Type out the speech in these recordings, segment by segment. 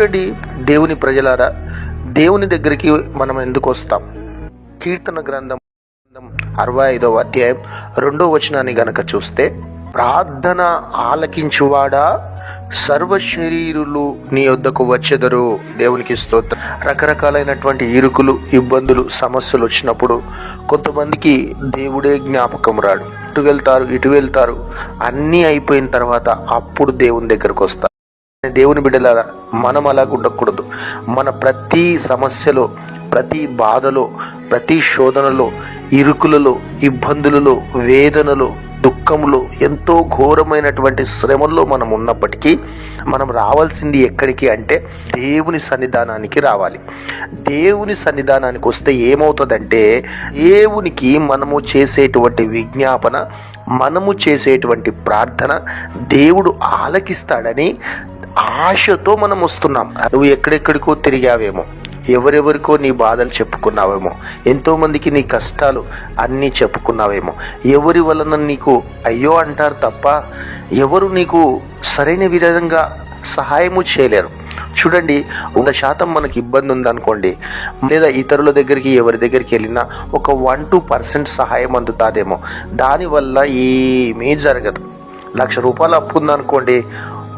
చూడండి దేవుని ప్రజలారా దేవుని దగ్గరికి మనం ఎందుకు వస్తాం? కీర్తన గ్రంథం అరవై ఐదవ అధ్యాయం రెండో వచనాన్ని గనక చూస్తే ప్రార్థన ఆలకించువాడా? సర్వ శరీరులు నీ వద్దకు వచ్చెదరు. దేవునికి స్తోత్రం. రకరకాలైనటువంటి ఇరుకులు ఇబ్బందులు సమస్యలు వచ్చినప్పుడు కొంతమందికి దేవుడే జ్ఞాపకం రాడు. ఇటు వెళ్తారు ఇటు వెళ్తారు అన్నీ అయిపోయిన తర్వాత అప్పుడు దేవుని దగ్గరకు వస్తారు. దేవుని బిడ్డలారా మనం అలా ఉండకూడదు. మన ప్రతి సమస్యలో ప్రతి బాధలో ప్రతి శోధనలో ఇరుకులలో ఇబ్బందులలో వేదనలో దుఃఖంలో ఎంతో ఘోరమైనటువంటి శ్రమల్లో మనం ఉన్నప్పటికీ మనం రావాల్సింది ఎక్కడికి అంటే దేవుని సన్నిధానానికి రావాలి. దేవుని సన్నిధానానికి వస్తే ఏమవుతుందంటే దేవునికి మనము చేసేటువంటి విజ్ఞాపన మనము చేసేటువంటి ప్రార్థన దేవుడు ఆలకిస్తాడని ఆశతో మనం వస్తున్నాం. నువ్వు ఎక్కడెక్కడికో తిరిగావేమో. ఎవరెవరికో నీ బాధలు చెప్పుకున్నావేమో. ఎంతోమందికి నీ కష్టాలు అన్నీ చెప్పుకున్నావేమో. ఎవరి వలన నీకు అయ్యో అంటారు తప్ప ఎవరు నీకు సరైన విధంగా సహాయము చేయలేరు. చూడండి వంద శాతం మనకి ఇబ్బంది ఉందనుకోండి లేదా ఇతరుల దగ్గరికి ఎవరి దగ్గరికి వెళ్ళినా ఒక వన్ టూ పర్సెంట్ సహాయం అందుతాదేమో. దానివల్ల ఏమీ జరగదు. లక్ష రూపాయలు అప్పు ఉందనుకోండి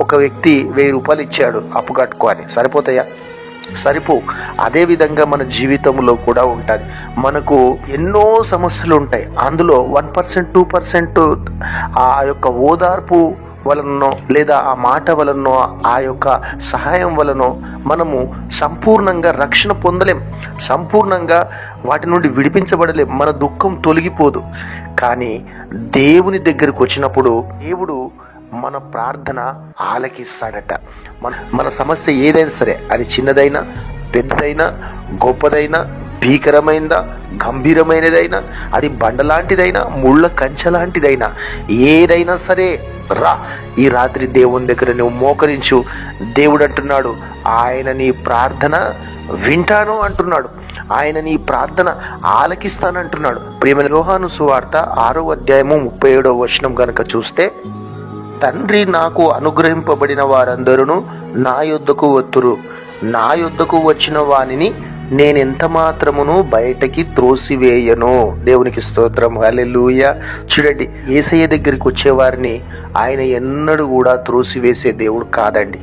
ఒక వ్యక్తి వెయ్యి రూపాయలు ఇచ్చాడు అప్పు కట్టుకోని సరిపోతాయా? సరిపో. అదే విధంగా మన జీవితంలో కూడా ఉంటుంది. మనకు ఎన్నో సమస్యలు ఉంటాయి. అందులో వన్ పర్సెంట్ టూ పర్సెంట్ ఆ యొక్క ఓదార్పు వలనో లేదా ఆ మాట వలనో ఆ యొక్క సహాయం వలనో మనము సంపూర్ణంగా రక్షణ పొందలేం. సంపూర్ణంగా వాటి నుండి విడిపించబడలేం. మన దుఃఖం తొలగిపోదు. కానీ దేవుని దగ్గరకు వచ్చినప్పుడు దేవుడు మన ప్రార్థన ఆలకిస్తాడట. మన మన సమస్య ఏదైనా సరే అది చిన్నదైనా పెద్దదైనా గొప్పదైనా భీకరమైనదా గంభీరమైనదైనా అది బండలాంటిదైనా ముళ్ళ కంచెలాంటిదైనా ఏదైనా సరే రా. ఈ రాత్రి దేవుని దగ్గర నువ్వు మోకరించు. దేవుడు అంటున్నాడు ఆయన నీ ప్రార్థన వింటాను అంటున్నాడు. ఆయన నీ ప్రార్థన ఆలకిస్తానంటున్నాడు ప్రేమ యోహాను సువార్త ఆరో అధ్యాయము ముప్పై ఏడో వచనం కనుక చూస్తే తండ్రి నాకు అనుగ్రహింపబడిన వారందరూ నా యొద్దకు వత్తురు. నా యొద్దకు వచ్చిన వానిని నేనెంత మాత్రమును బయటకి త్రోసివేయను. దేవునికి స్తోత్రం. హల్లెలూయ. చూడండి ఏసయ్య దగ్గరికి వచ్చేవారిని ఆయన ఎన్నడూ కూడా త్రోసివేసే దేవుడు కాదండి.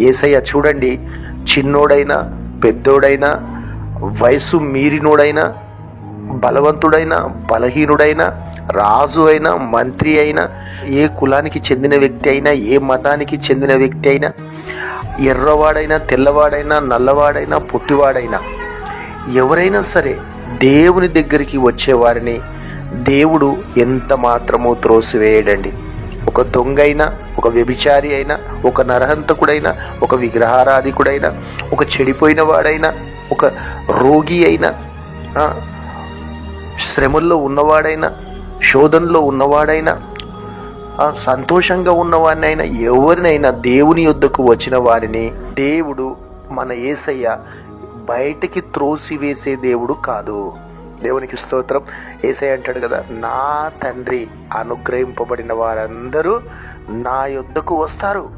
ఏసయ్య చూడండి చిన్నోడైనా పెద్దోడైనా వయసు మీరినోడైనా బలవంతుడైనా బలహీనుడైనా రాజు అయినా మంత్రి అయినా ఏ కులానికి చెందిన వ్యక్తి అయినా ఏ మతానికి చెందిన వ్యక్తి అయినా ఎర్రవాడైనా తెల్లవాడైనా నల్లవాడైనా పొట్టివాడైనా ఎవరైనా సరే దేవుని దగ్గరికి వచ్చేవారిని దేవుడు ఎంత మాత్రమో త్రోసివేయడండి. ఒక దొంగైనా అయినా ఒక వ్యభిచారి అయినా ఒక నరహంతకుడైనా ఒక విగ్రహారాధికుడైనా ఒక చెడిపోయిన వాడైనా ఒక రోగి అయినా శ్రమల్లో ఉన్నవాడైనా శోధనలో ఉన్నవాడైనా సంతోషంగా ఉన్నవాడినైనా ఎవరినైనా దేవుని యొద్దకు వచ్చిన వారిని దేవుడు మన ఏసయ్య బయటికి త్రోసివేసే దేవుడు కాదు. దేవునికి స్తోత్రం. ఏసయ్య అంటాడు కదా నా తండ్రి అనుగ్రహింపబడిన వారందరూ నా యొద్దకు వస్తారు.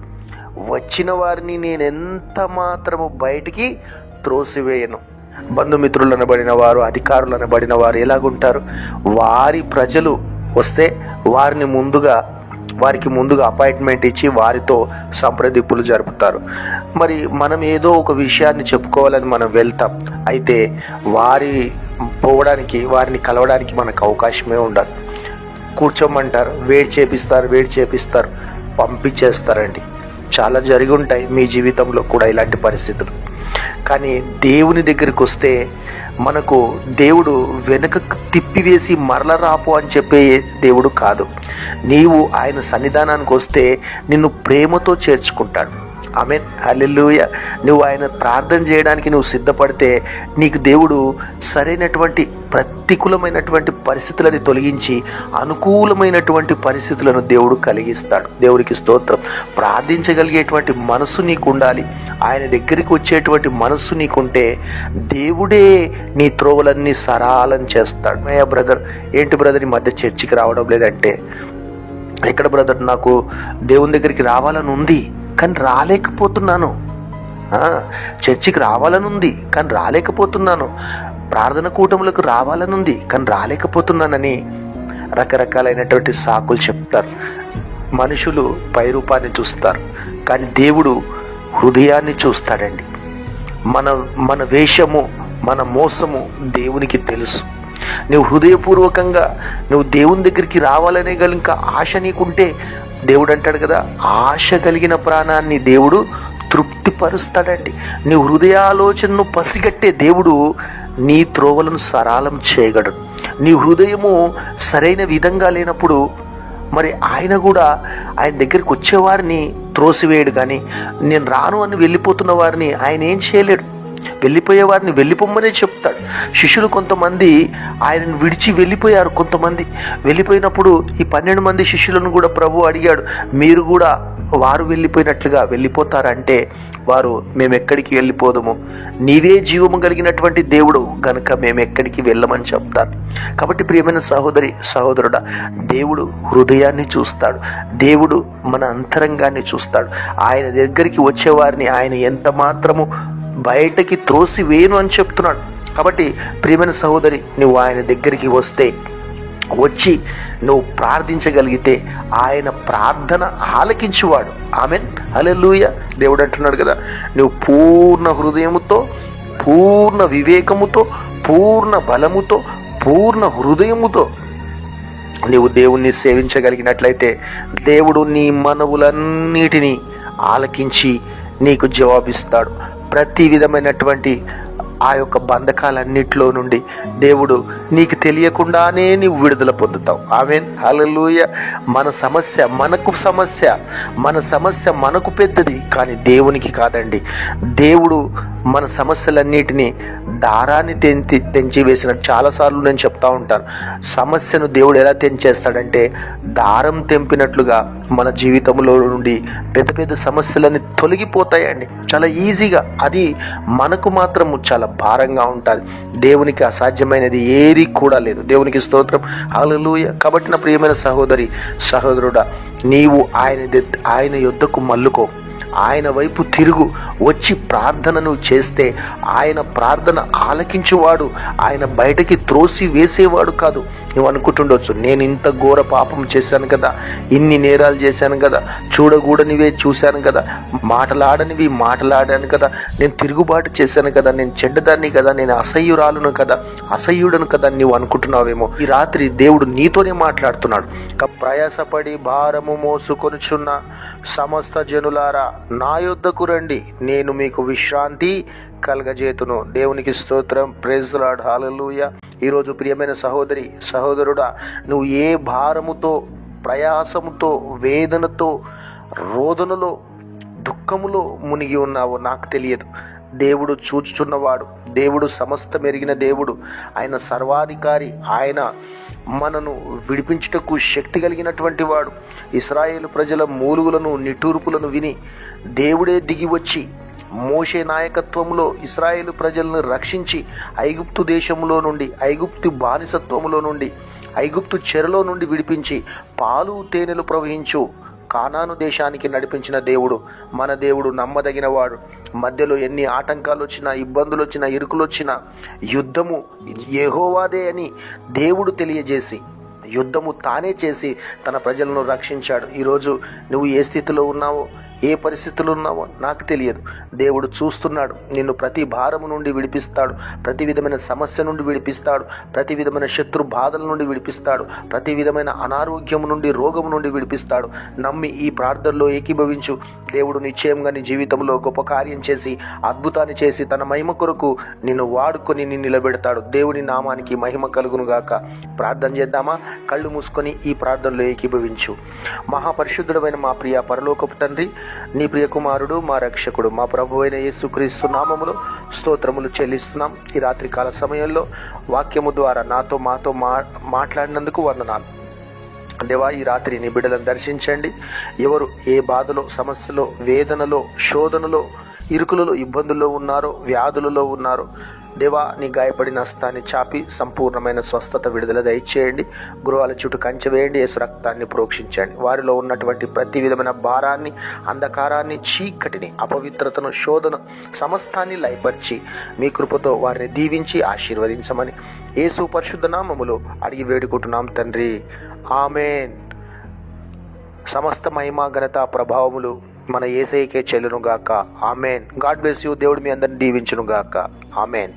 వచ్చిన వారిని నేను ఎంత మాత్రము బయటికి త్రోసివేయను. బంధుమిత్రులు అనబడిన వారు అధికారులు అనబడిన వారు ఎలాగుంటారు? వారి ప్రజలు వస్తే వారిని ముందుగా వారికి ముందుగా అపాయింట్మెంట్ ఇచ్చి వారితో సంప్రదింపులు జరుపుతారు. మరి మనం ఏదో ఒక విషయాన్ని చెప్పుకోవాలని మనం వెళ్తాం. అయితే వారి పోవడానికి వారిని కలవడానికి మనకు అవకాశమే ఉండదు. కూర్చోమంటారు వేడి చేపిస్తారు వేడి చేపిస్తారు పంపించేస్తారండి. చాలా జరిగి ఉంటాయి మీ జీవితంలో కూడా ఇలాంటి పరిస్థితులు. కానీ దేవుని దగ్గరికి వస్తే మనకు దేవుడు వెనుక తిప్పివేసి మరల రాపు అని చెప్పే దేవుడు కాదు. నీవు ఆయన సన్నిధానానికి వస్తే నిన్ను ప్రేమతో చేర్చుకుంటాడు. ఆమె అల్లెలుయ నువ్వు ఆయన ప్రార్థన చేయడానికి నువ్వు సిద్ధపడితే నీకు దేవుడు సరైనటువంటి ప్రతికూలమైనటువంటి పరిస్థితులని తొలగించి అనుకూలమైనటువంటి పరిస్థితులను దేవుడు కలిగిస్తాడు. దేవుడికి స్తోత్రం. ప్రార్థించగలిగేటువంటి మనసు నీకు ఉండాలి ఆయన దగ్గరికి వచ్చేటువంటి మనస్సు నీకుంటే దేవుడే నీ త్రోవలన్నీ సరాలం చేస్తాడు. అయ్యా బ్రదర్? ఏంటి బ్రదర్ ఈ మధ్య చర్చికి రావడం లేదంటే? ఎక్కడ బ్రదర్ నాకు దేవుని దగ్గరికి రావాలని ఉంది? కానీ రాలేకపోతున్నాను. చర్చికి రావాలనుంది కానీ రాలేకపోతున్నాను. ప్రార్థన కూటములకు రావాలనుంది కానీ రాలేకపోతున్నానని రకరకాలైనటువంటి సాకులు చెప్తారు. మనుషులు పై రూపాన్ని చూస్తారు కానీ దేవుడు హృదయాన్ని చూస్తాడండి. మన మన వేషము మన మోసము దేవునికి తెలుసు. నువ్వు హృదయపూర్వకంగా నువ్వు దేవుని దగ్గరికి రావాలనే గనుక ఆశ నీకుంటే దేవుడు అంటాడు కదా ఆశ కలిగిన ప్రాణాన్ని దేవుడు తృప్తిపరుస్తాడండి. నీ హృదయాలోచనను పసిగట్టే దేవుడు నీ త్రోవలను సరాలం చేయగలడు నీ హృదయము సరైన విధంగా లేనప్పుడు మరి ఆయన కూడా ఆయన దగ్గరికి వచ్చేవారిని త్రోసివేయడు కానీ నేను రాను అని వెళ్ళిపోతున్న వారిని ఆయన ఏం చేయలేడు. వెళ్ళిపోయే వారిని వెళ్ళిపోమ్మనే చెప్తాడు. శిష్యులు కొంతమంది ఆయనను విడిచి వెళ్ళిపోయారు కొంతమంది. వెళ్ళిపోయినప్పుడు ఈ పన్నెండు మంది శిష్యులను కూడా ప్రభు అడిగాడు మీరు కూడా వారు వెళ్ళిపోయినట్లుగా వెళ్ళిపోతారంటే వారు మేము ఎక్కడికి వెళ్ళిపోదము? నీవే జీవము కలిగినటువంటి దేవుడు గనుక మేము ఎక్కడికి వెళ్ళమని చెప్తాను. కాబట్టి ప్రియమైన సహోదరి సహోదరుడా దేవుడు హృదయాన్ని చూస్తాడు. దేవుడు మన అంతరంగాన్ని చూస్తాడు. ఆయన దగ్గరికి వచ్చేవారిని ఆయన ఎంత మాత్రము బయటకి త్రోసి వేను అని చెప్తున్నాడు. కాబట్టి ప్రియమైన సహోదరి నువ్వు ఆయన దగ్గరికి వస్తే వచ్చి నువ్వు ప్రార్థించగలిగితే ఆయన ప్రార్థన ఆలకించువాడు. ఆమెన్. హల్లెలూయ. దేవుడు అంటున్నాడు కదా నువ్వు పూర్ణ హృదయముతో పూర్ణ వివేకముతో పూర్ణ బలముతో పూర్ణ హృదయముతో నీవు దేవుణ్ణి సేవించగలిగినట్లయితే దేవుడు నీ మనవులన్నిటినీ ఆలకించి నీకు జవాబిస్తాడు. ప్రతి విధమైనటువంటి ఆ యొక్క బంధకాలన్నిటిలో నుండి దేవుడు నీకు తెలియకుండానే నీవు విడుదల పొందుతావు. ఆమెన్. హలలుయ మన సమస్య మనకు సమస్య మన సమస్య మనకు పెద్దది కానీ దేవునికి కాదండి. దేవుడు మన సమస్యలన్నిటినీ దారాన్ని తెంచి తెంచి వేసినట్టు చాలాసార్లు నేను చెప్తా ఉంటాను. సమస్యను దేవుడు ఎలా తెంచేస్తాడంటే దారం తెంపినట్లుగా మన జీవితంలో నుండి పెద్ద పెద్ద సమస్యలన్నీ తొలగిపోతాయండి. చాలా ఈజీగా. అది మనకు మాత్రం చాలా భారంగా ఉంటుంది దేవునికి అసాధ్యమైనది ఏది కూడా లేదు. దేవునికి స్తోత్రం. అలలుయ కాబట్టి నా ప్రియమైన సహోదరి సహోదరుడా నీవు ఆయన ఆయన యుద్ధకు మల్లుకో ఆయన వైపు తిరుగు. వచ్చి ప్రార్థనను చేస్తే ఆయన ప్రార్థన ఆలకించువాడు. ఆయన బయటకి త్రోసి వేసేవాడు కాదు. నువ్వు అనుకుంటుండొచ్చు నేను ఇంత ఘోర పాపం చేశాను కదా ఇన్ని నేరాలు చేశాను కదా చూడకూడనివే చూశాను కదా మాటలాడనివి మాటలాడాను కదా నేను తిరుగుబాటు చేశాను కదా నేను చెడ్డదాన్ని కదా నేను అసహ్యురాలును కదా అసహ్యుడను కదా నీవు అనుకుంటున్నావేమో. ఈ రాత్రి దేవుడు నీతోనే మాట్లాడుతున్నాడు. క- ప్రయాసపడి భారము మోసుకొనుచున్న సమస్త జనులారా నా యొద్దకు రండి నేను మీకు విశ్రాంతి కలగజేతును. దేవునికి స్తోత్రం. ప్రేజ్ లాడ్ హాలూయ ఈరోజు ప్రియమైన సహోదరి సహోదరుడా నువ్వు ఏ భారముతో ప్రయాసముతో వేదనతో రోదనలో దుఃఖములో మునిగి ఉన్నావో నాకు తెలియదు. దేవుడు చూచుచున్నవాడు. దేవుడు సమస్త మెరిగిన దేవుడు ఆయన సర్వాధికారి ఆయన మనను విడిపించుటకు శక్తి కలిగినటువంటి వాడు. ఇస్రాయేల్ ప్రజల మూలుగులను నిట్టూర్పులను విని దేవుడే దిగి వచ్చి మోషే నాయకత్వంలో ఇస్రాయేలు ప్రజలను రక్షించి ఐగుప్తు దేశంలో నుండి ఐగుప్తు బానిసత్వములో నుండి ఐగుప్తు చెరలో నుండి విడిపించి పాలు తేనెలు ప్రవహించు. కానాను దేశానికి నడిపించిన దేవుడు మన దేవుడు నమ్మదగినవాడు. మధ్యలో ఎన్ని ఆటంకాలు వచ్చినా ఇబ్బందులు వచ్చినా ఇరుకులు వచ్చినా యుద్ధము ఏహోవాదే అని దేవుడు తెలియజేసి యుద్ధము తానే చేసి తన ప్రజలను రక్షించాడు. ఈరోజు నువ్వు ఏ స్థితిలో ఉన్నావో ఏ పరిస్థితులు ఉన్నావో నాకు తెలియదు. దేవుడు చూస్తున్నాడు. నిన్ను ప్రతి భారము నుండి విడిపిస్తాడు. ప్రతి విధమైన సమస్య నుండి విడిపిస్తాడు. ప్రతి విధమైన శత్రు బాధల నుండి విడిపిస్తాడు. ప్రతి విధమైన అనారోగ్యం నుండి రోగం నుండి విడిపిస్తాడు. నమ్మి ఈ ప్రార్థనలో ఏకీభవించు. దేవుడు నిశ్చయంగా నీ జీవితంలో గొప్ప కార్యం చేసి అద్భుతాన్ని చేసి తన మహిమ కొరకు నిన్ను వాడుకొని నిన్ను నిలబెడతాడు. దేవుని నామానికి మహిమ కలుగును గాక ప్రార్థన చేద్దామా? కళ్ళు మూసుకొని ఈ ప్రార్థనలో ఏకీభవించు. మహాపరిశుద్ధుడమైన మా ప్రియ పరలోకపు తండ్రి నీ ప్రియ కుమారుడు మా రక్షకుడు మా ప్రభు అయిన యేసుక్రీస్తు నామములు స్తోత్రములు చెల్లిస్తున్నాం. ఈ రాత్రి కాల సమయంలో వాక్యము ద్వారా నాతో మాతో మా మాట్లాడినందుకు వందనాలు. దేవా ఈ రాత్రి నీ బిడ్డలను దర్శించండి. ఎవరు ఏ బాధలో సమస్యలో వేదనలో శోధనలో ఇరుకులలో ఇబ్బందుల్లో ఉన్నారో వ్యాధులలో ఉన్నారో దేవా నీ గాయపడిన హస్తాన్ని చాపి సంపూర్ణమైన స్వస్థత విడుదల దయచేయండి. గృహాల చుట్టూ కంచె వేయండి యేసు రక్తాన్ని ప్రోక్షించండి. వారిలో ఉన్నటువంటి ప్రతి విధమైన భారాన్ని అంధకారాన్ని చీకటిని అపవిత్రతను శోధన సమస్తాన్ని లయపరిచి మీ కృపతో వారిని దీవించి ఆశీర్వదించమని యేసు పరిశుద్ధ నామములో అడిగి వేడుకుంటున్నాం తండ్రి. ఆమెన్. సమస్త మహిమ ఘనత ప్రభావములు మన ఏసైకే చెల్లును గాక ఆమెన్. God bless you. దేవుడు మీ అందరిని దీవించునుగాక. ఆమెన్.